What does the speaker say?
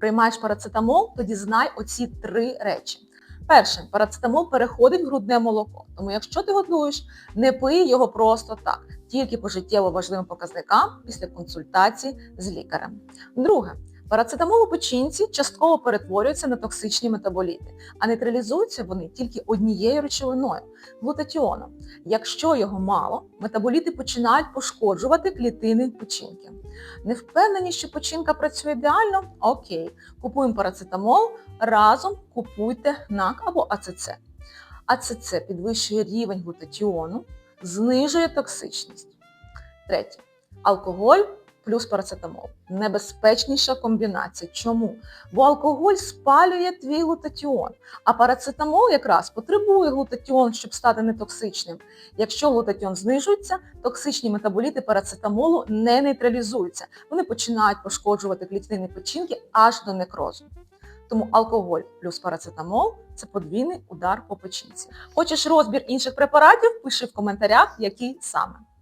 приймаєш парацетамол, тоді знай оці три речі. Перше, парацетамол переходить в грудне молоко. Тому якщо ти готуєш, не пий його просто так, тільки по життєво важливим показникам після консультації з лікарем. Друге, парацетамол у печінці частково перетворюється на токсичні метаболіти, а нейтралізуються вони тільки однією речовиною глутатіоном. Якщо його мало, метаболіти починають пошкоджувати клітини печінки. Не впевнені, що печінка працює ідеально? Окей, купуємо парацетамол, разом купуйте НАК або АЦЦ. АЦЦ підвищує рівень глутатіону, знижує токсичність. Третє. Алкоголь плюс парацетамол. Небезпечніша комбінація. Чому? Бо алкоголь спалює твій глутатіон, а парацетамол якраз потребує глутатіон, щоб стати нетоксичним. Якщо глутатіон знижується, токсичні метаболіти парацетамолу не нейтралізуються. Вони починають пошкоджувати клітини печінки аж до некрозу. Тому алкоголь плюс парацетамол це подвійний удар по печінці. Хочеш розбір інших препаратів? Пиши в коментарях, який саме.